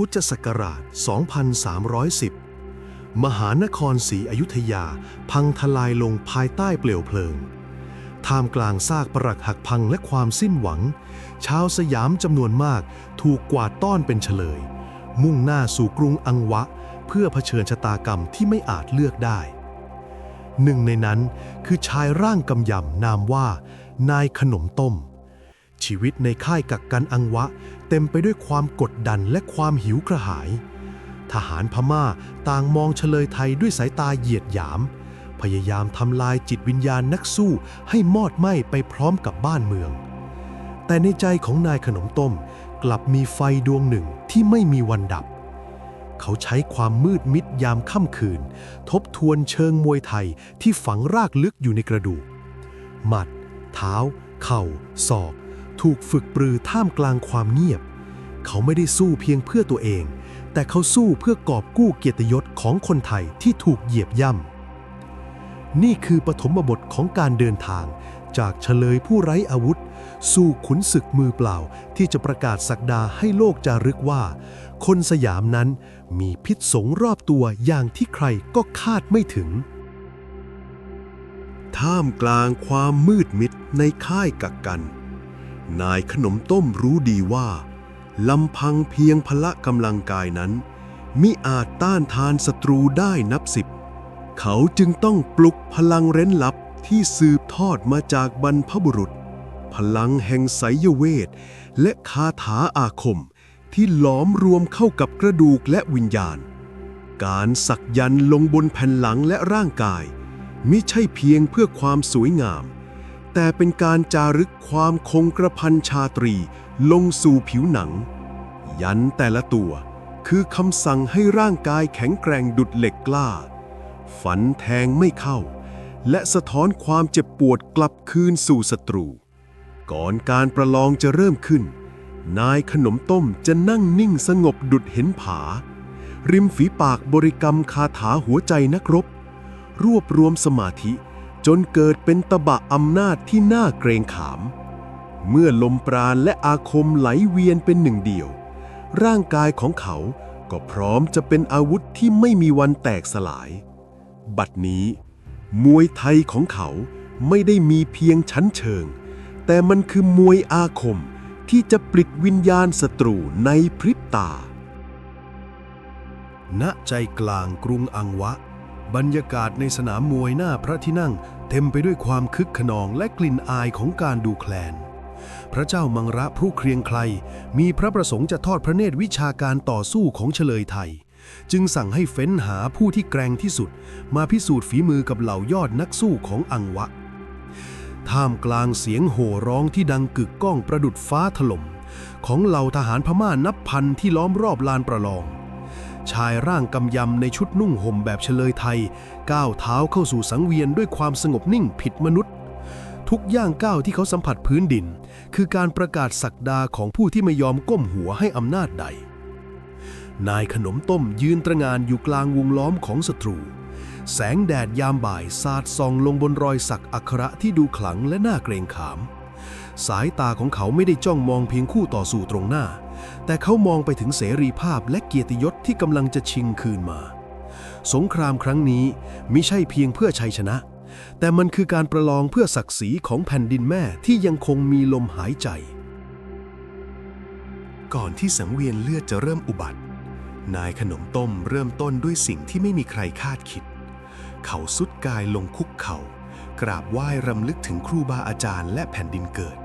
พุทธศักราช 2310 มหานครศรีอยุธยาพังทลายลงภายใต้เปลวเพลิง ท่ามกลางซากปรักหักพังและความสิ้นหวัง ชาวสยามจำนวนมากถูกกวาดต้อนเป็นเฉลย มุ่งหน้าสู่กรุงอังวะ เพื่อเผชิญชะตากรรมที่ไม่อาจเลือกได้ หนึ่งในนั้นคือชายร่างกำยำนามว่า นายขนมต้ม ชีวิตในค่ายกักกันอังวะ เต็มไปด้วยความกดดันและความหิวกระหาย ทหารพม่าต่างมองเฉลยไทยด้วยสายตาเหยียดหยาม พยายามทำลายจิตวิญญาณนักสู้ให้มอดไหม้ไปพร้อมกับบ้านเมือง แต่ในใจของนายขนมต้มกลับมีไฟดวงหนึ่งที่ไม่มีวันดับ เขาใช้ความมืดมิดยามค่ำคืน ทบทวนเชิงมวยไทยที่ฝังรากลึกอยู่ในกระดูก หมัด เท้า เข่าศอก ถูกฝึกปรือท่ามกลางความเงียบ เขาไม่ได้สู้เพียงเพื่อตัวเอง แต่เขาสู้เพื่อกอบกู้เกียรติยศของคนไทยที่ถูกเหยียบย่ำ นี่คือปฐมบทของการเดินทาง จากเฉลยผู้ไร้อาวุธ สู่ขุนศึกมือเปล่าที่จะประกาศสักดาให้โลกจารึกว่า คนสยามนั้นมีพิษสงรอบตัวอย่างที่ใครก็คาดไม่ถึงท่ามกลางความมืดมิดในค่ายกักกัน นายขนมต้มรู้ดีว่าลำพังเพียงพละกำลังกายนั้น มิอาจต้านทานศัตรูได้นับสิบ เขาจึงต้องปลุกพลังเร้นลับที่สืบทอดมาจากบรรพบุรุษ พลังแห่งไสยเวท และคาถาอาคม ที่หลอมรวมเข้ากับกระดูกและวิญญาณ การสักยันต์ลงบนแผ่นหลังและร่างกาย มิใช่เพียงเพื่อความสวยงาม แต่เป็นการจารึกความคงกระพันชาตรีลงสู่ผิวหนัง ยันแต่ละตัว คือคำสั่งให้ร่างกายแข็งแกร่งดุดเหล็กกล้า ฝันแทงไม่เข้า และสะท้อนความเจ็บปวดกลับคืนสู่ศัตรู ก่อนการประลองจะเริ่มขึ้น นายขนมต้มจะนั่งนิ่งสงบดุดเห็นผา ริมฝีปากบริกรรมคาถาหัวใจนักรบ รวบรวมสมาธิ จนเกิดเป็นตะบะอำนาจที่น่าเกรงขาม เมื่อลมปราณและอาคมไหลเวียนเป็นหนึ่งเดียว ร่างกายของเขาก็พร้อมจะเป็นอาวุธที่ไม่มีวันแตกสลาย บัดนี้ มวยไทยของเขาไม่ได้มีเพียงชั้นเชิง แต่มันคือมวยอาคมที่จะปลิดวิญญาณศัตรูในพริบตา ณ ใจกลางกรุงอังวะ บรรยากาศในสนามมวยหน้าพระที่นั่ง เต็มไปด้วยความคึกขนองและกลิ่นอายของการดูแคลน พระเจ้ามังระผู้เครียงใครมีพระประสงค์จะทอดพระเนตรวิชาการต่อสู้ของเฉลยไทย จึงสั่งให้เฟ้นหาผู้ที่แกร่งที่สุด มาพิสูจน์ฝีมือกับเหล่ายอดนักสู้ของอังวะ ท่ามกลางเสียงโห่ร้องที่ดังกึกก้องประดุดฟ้าถล่มของเหล่าทหารพม่านับพันที่ล้อมรอบลานประลอง ชายร่างกำยำในชุดนุ่งห่มแบบเฉลยไทย ก้าวเท้าเข้าสู่สังเวียนด้วยความสงบนิ่งผิดมนุษย์ ทุกย่างก้าวที่เขาสัมผัสพื้นดิน คือการประกาศสักดาของผู้ที่ไม่ยอมก้มหัวให้อำนาจใด นายขนมต้มยืนตระงานอยู่กลางวงล้อมของศัตรู แสงแดดยามบ่ายสาดส่องลงบนรอยสักอักระที่ดูขลังและน่าเกรงขาม สายตาของเขาไม่ได้จ้องมองเพียงคู่ต่อสู้ตรงหน้า แต่เขามองไปถึงเสรีภาพและเกียรติยศที่กำลังจะชิงคืนมา สงครามครั้งนี้มิใช่เพียงเพื่อชัยชนะ แต่มันคือการประลองเพื่อศักดิ์ศรีของแผ่นดินแม่ที่ยังคงมีลมหายใจ ก่อนที่สังเวียนเลือดจะเริ่มอุบัติ นายขนมต้มเริ่มต้นด้วยสิ่งที่ไม่มีใครคาดคิด เขาสุดกายลงคุกเขา่ากราบไหว้รำลึกถึงครูบาอาจารย์และแผ่นดินเกิด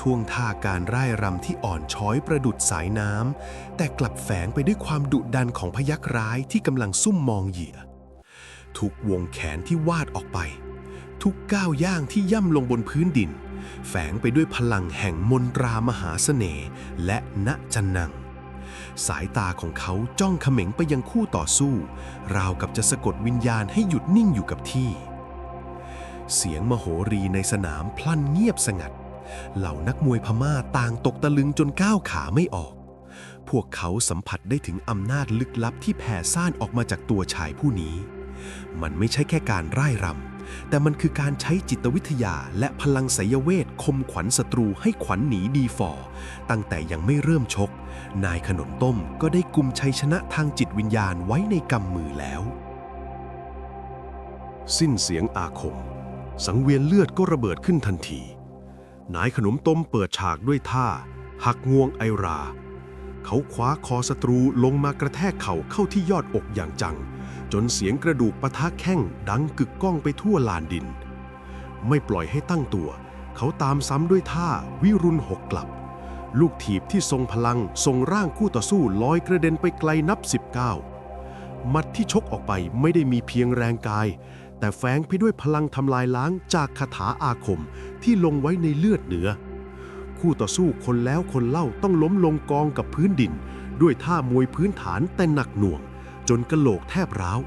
ท่วงท่าการร่ายรำที่อ่อนช้อยประดุดสายน้ำ แต่กลับแฝงไปด้วยความดุดันของพยักร้ายที่กำลังซุ่มมองเหยื่อ ทุกวงแขนที่วาดออกไป ทุกก้าวย่างที่ย่ำลงบนพื้นดิน แฝงไปด้วยพลังแห่งมนตรามหาเสน่ห์และณจันนัง สายตาของเขาจ้องเขม็งไปยังคู่ต่อสู้ ราวกับจะสะกดวิญญาณให้หยุดนิ่งอยู่กับที่ เสียงมโหรีในสนามพลันเงียบสงัด เหล่านักมวยพม่าต่างตกตะลึงจนก้าวขาไม่ออก พวกเขาสัมผัสได้ถึงอำนาจลึกลับที่แผ่ซ่านออกมาจากตัวชายผู้นี้ มันไม่ใช่แค่การร่ายรำ แต่มันคือการใช้จิตวิทยาและพลังไสยเวทคมขวัญศัตรูให้ขวัญหนีดีฟอตั้งแต่ยังไม่เริ่มชก นายขนนต้มก็ได้กุมชัยชนะทางจิตวิญญาณไว้ในกำมือแล้ว สิ้นเสียงอาคม สังเวียนเลือดก็ระเบิดขึ้นทันที นายขนมต้มเปิดฉากด้วยท่า หักงวงไอรา เขาคว้าคอศัตรูลงมากระแทกเข่าเข้าที่ยอดอกอย่างจัง จนเสียงกระดูกปะทะแข้งดังกึกก้องไปทั่วลานดิน ไม่ปล่อยให้ตั้งตัว เขาตามซ้ำด้วยท่าวิรุณหกกลับ ลูกถีบที่ทรงพลังทรงร่างคู่ต่อสู้ลอยกระเด็นไปไกลนับสิบก้ามัดที่ชกออกไปไม่ได้มีเพียงแรงกาย แต่แฝงไปด้วยพลังทำลายล้างจากคาถาอาคมที่ลงไว้ในเลือดเหนือ คู่ต่อสู้คนแล้วคนเล่าต้องล้มลงกองกับพื้นดิน ด้วยท่ามวยพื้นฐานแต่หนักหน่วง จนกระโหลกแทบร้าว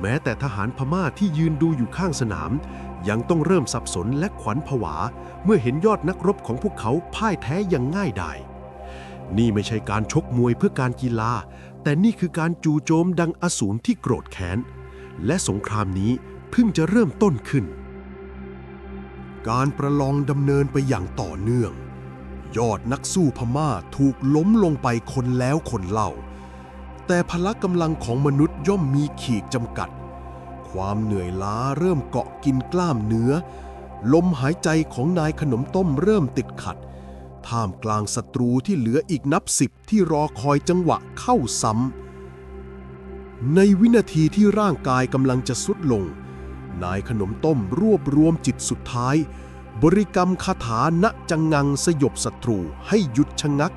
แม้แต่ทหารพม่าที่ยืนดูอยู่ข้างสนาม ยังต้องเริ่มสับสนและขวัญผวา เมื่อเห็นยอดนักรบของพวกเขาพ่ายแท้อย่างง่ายดายนี่ไม่ใช่การชกมวยเพื่อการกีฬา แต่นี่คือการจู่โจมดังอสูรที่โกรธแค้น และสงครามนี้เพิ่งจะเริ่มต้นขึ้น การประลองดำเนินไปอย่างต่อเนื่อง ยอดนักสู้พม่าถูกล้มลงไปคนแล้วคนเล่า แต่พละกำลังของมนุษย์ย่อมมีขีดจำกัด ความเหนื่อยล้าเริ่มเกาะกินกล้ามเนื้อ ลมหายใจของนายขนมต้มเริ่มติดขัด ท่ามกลางศัตรูที่เหลืออีกนับสิบที่รอคอยจังหวะเข้าซ้ำ ในวินาทีที่ร่างกายกำลังจะสุดลง นายขนมต้มรวบรวมจิตสุดท้าย บริกรรมคาถาณจังงังสยบศัตรูให้หยุดชะงัก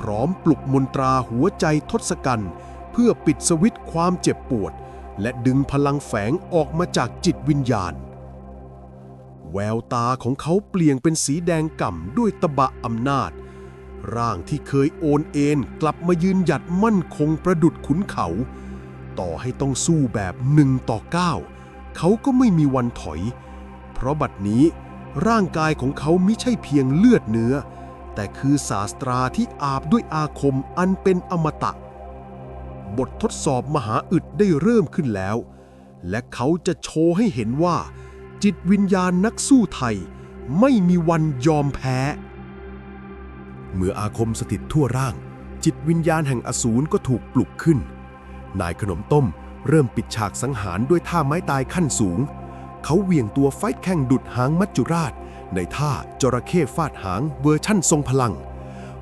พร้อมปลุกมนตราหัวใจทศกัณฐ์เพื่อปิดสวิตช์ความเจ็บปวด และดึงพลังแฝงออกมาจากจิตวิญญาณ แววตาของเขาเปลี่ยนเป็นสีแดงก่ำด้วยตะบะอำนาจ ร่างที่เคยโอนเอ็นกลับมายืนหยัดมั่นคงประดุดขุนเขา ต่อให้ต้องสู้แบบหนึ่งต่อเก้าเขาก็ไม่มีวันถอย เพราะบัดนี้ร่างกายของเขาไม่ใช่เพียงเลือดเนื้อ แต่คือศาสตราที่อาบด้วยอาคมอันเป็นอมตะ บททดสอบมหาอึดได้เริ่มขึ้นแล้ว และเขาจะโชว์ให้เห็นว่า จิตวิญญาณนักสู้ไทย ไม่มีวันยอมแพ้ เมื่ออาคมสถิตทั่วร่าง จิตวิญญาณแห่งอสูรก็ถูกปลุกขึ้น นายขนมต้ม เริ่มปิดฉากสังหารด้วยท่าไม้ตายขั้นสูง เขาเวี่ยงตัวไฟท์แข่งดุดหางมัจจุราช ในท่าจระเข้ฟาดหางเวอร์ชั่นทรงพลัง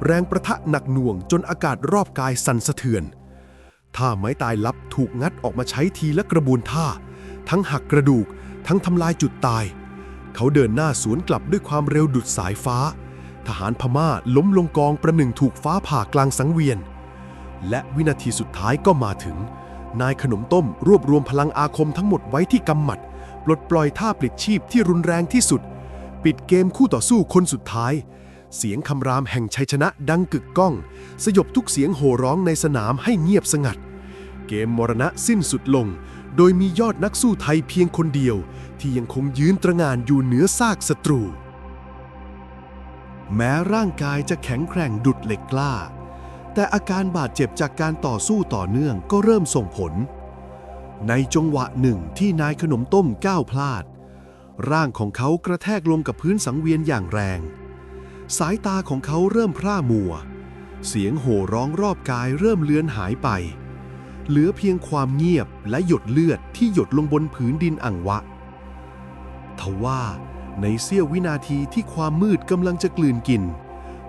แรงประทะหนักหน่วงจนอากาศรอบกายสั่นสะเทือนท่าไม้ตายลับถูกงัดออกมาใช้ทีละกระบวนท่า ทั้งหักกระดูก ทั้งทำลายจุดตาย เขาเดินหน้าสวนกลับด้วยความเร็วดุดสายฟ้า ทหารพม่าล้มลงกองประหนึ่งถูกฟ้าผ่ากลางสังเวียน และวินาทีสุดท้ายก็มาถึง นายขนมต้มรวบรวมพลังอาคมทั้งหมดไว้ที่กำหมัด ปลดปล่อยท่าปลิดชีพที่รุนแรงที่สุด ปิดเกมคู่ต่อสู้คนสุดท้าย เสียงคำรามแห่งชัยชนะดังกึกก้อง สยบทุกเสียงโห่ร้องในสนามให้เงียบสงัด เกมมรณะสิ้นสุดลง โดยมียอดนักสู้ไทยเพียงคนเดียว ที่ยังคงยืนตระงานอยู่เหนือซากศัตรู แม้ร่างกายจะแข็งแกร่งดุดเหล็กกล้า แต่อาการบาดเจ็บจากการต่อสู้ต่อเนื่องก็เริ่มส่งผล ในจังหวะหนึ่งที่นายขนมต้มก้าวพลาด ร่างของเขากระแทกลงกับพื้นสังเวียนอย่างแรง สายตาของเขาเริ่มพร่ามัว เสียงโห่ร้องรอบกายเริ่มเลือนหายไป เหลือเพียงความเงียบและหยดเลือดที่หยดลงบนผืนดินอังวะ ทว่าในเสี้ยววินาทีที่ความมืดกำลังจะกลืนกิน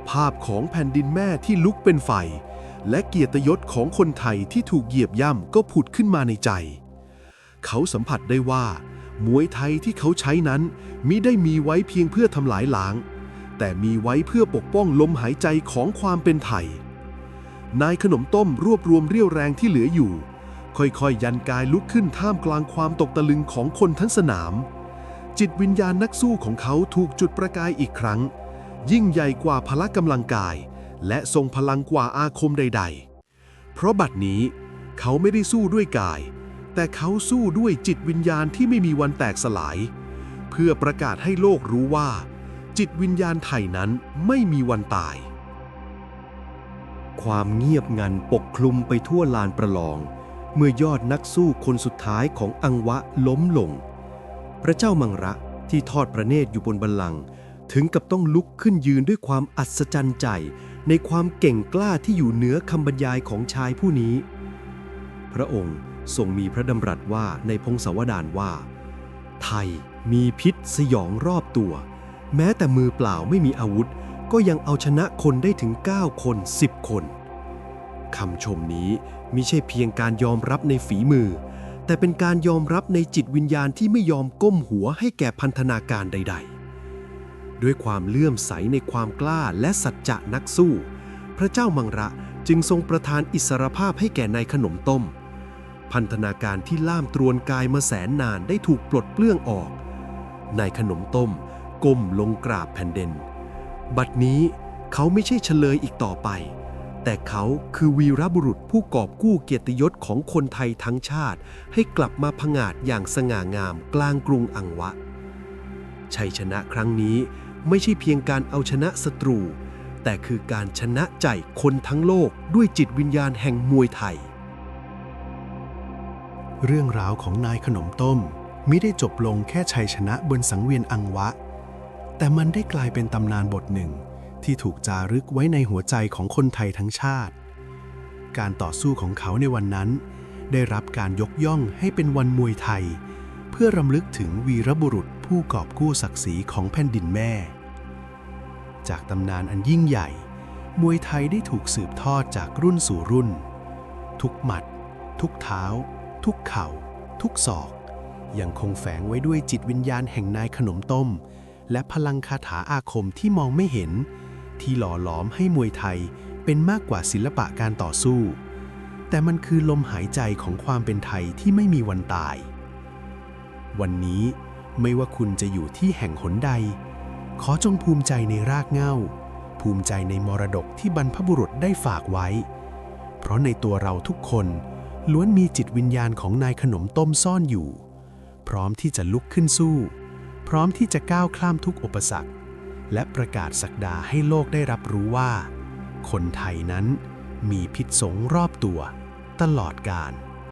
ภาพของแผ่นดินแม่ที่ลุกเป็นไฟ และเกียรติยศของคนไทยที่ถูกเหยียบย่ำก็ผุดขึ้นมาในใจ เขาสัมผัสได้ว่า มวยไทยที่เขาใช้นั้นมิได้มีไว้เพียงเพื่อทำลายล้าง แต่มีไว้เพื่อปกป้องลมหายใจของความเป็นไทย นายขนมต้มรวบรวมเรี่ยวแรงที่เหลืออยู่ ค่อยๆยันกายลุกขึ้นท่ามกลางความตกตะลึงของคนทั้งสนามจิตวิญญาณนักสู้ของเขาถูกจุดประกายอีกครั้ง ยิ่งใหญ่กว่าพละกำลังกาย และทรงพลังกว่าอาคมใด ๆ เพราะบัดนี้เขาไม่ได้สู้ด้วยกาย แต่เขาสู้ด้วยจิตวิญญาณที่ไม่มีวันแตกสลาย เพื่อประกาศให้โลกรู้ว่า จิตวิญญาณไทยนั้นไม่มีวันตาย ความเงียบงันปกคลุมไปทั่วลานประลอง เมื่อยอดนักสู้คนสุดท้ายของอังวะล้มลง พระเจ้ามังระที่ทอดพระเนตรอยู่บนบัลลังก์ ถึงกับต้องลุกขึ้นยืนด้วยความอัศจรรย์ใจ ในความเก่งกล้าที่อยู่เหนือคำบรรยายของชายผู้นี้ พระองค์ทรงมีพระดำรัสว่าในพงศาวดารว่า ไทยมีพิษสยองรอบตัว แม้แต่มือเปล่าไม่มีอาวุธ ก็ยังเอาชนะคนได้ถึง 9 คน 10 คนคำชมนี้มิใช่เพียงการยอมรับในฝีมือ แต่เป็นการยอมรับในจิตวิญญาณที่ไม่ยอมก้มหัวให้แก่พันธนาการใด ๆ ด้วยความเลื่อมใสในความกล้าและสัจจะนักสู้ พระเจ้ามังระจึงทรงประทานอิสรภาพให้แก่นายขนมต้ม พันธนาการที่ล่ามตรวนกายมาแสนนานได้ถูกปลดเปลื้องออกนายขนมต้มก้มลงกราบแผ่นดิน บัดนี้เขาไม่ใช่เฉลยอีกต่อไป แต่เขาคือวีรบุรุษผู้กอบกู้เกียรติยศของคนไทยทั้งชาติ ให้กลับมาผงาดอย่างสง่างามกลางกรุงอังวะ ชัยชนะครั้งนี้ ไม่ใช่เพียงการเอาชนะศัตรู แต่คือการชนะใจคนทั้งโลกด้วยจิตวิญญาณแห่งมวยไทย เรื่องราวของนายขนมต้มไมิได้จบลงแค่ชัยชนะบนสังเวียนอังวะ แต่มันได้กลายเป็นตำนานบทหนึ่ง ที่ถูกจารึกไว้ในหัวใจของคนไทยทั้งชาติ การต่อสู้ของเขาในวันนั้น ได้รับการยกย่องให้เป็นวันมวยไทย เพื่อรำลึกถึงวีรบุรุษผู้กอบกู้ศักดิ์ศรีของแผ่นดินแม่ จากตำนานอันยิ่งใหญ่ มวยไทยได้ถูกสืบทอดจากรุ่นสู่รุ่น ทุกหมัด ทุกเท้า ทุกเข่า ทุกศอก ยังคงแฝงไว้ด้วยจิตวิญญาณแห่งนายขนมต้ม และพลังคาถาอาคมที่มองไม่เห็น ที่หล่อหลอมให้มวยไทยเป็นมากกว่าศิลปะการต่อสู้ แต่มันคือลมหายใจของความเป็นไทยที่ไม่มีวันตาย วันนี้ไม่ว่าคุณจะอยู่ที่แห่งหนใด ขอจงภูมิใจในรากเหง้า ภูมิใจในมรดกที่บรรพบุรุษได้ฝากไว้ เพราะในตัวเราทุกคนล้วนมีจิตวิญญาณของนายขนมต้มซ่อนอยู่ พร้อมที่จะลุกขึ้นสู้ พร้อมที่จะก้าวข้ามทุกอุปสรรค และประกาศสักดาให้โลกได้รับรู้ว่า คนไทยนั้นมีพิษสงรอบตัว ตลอดกาล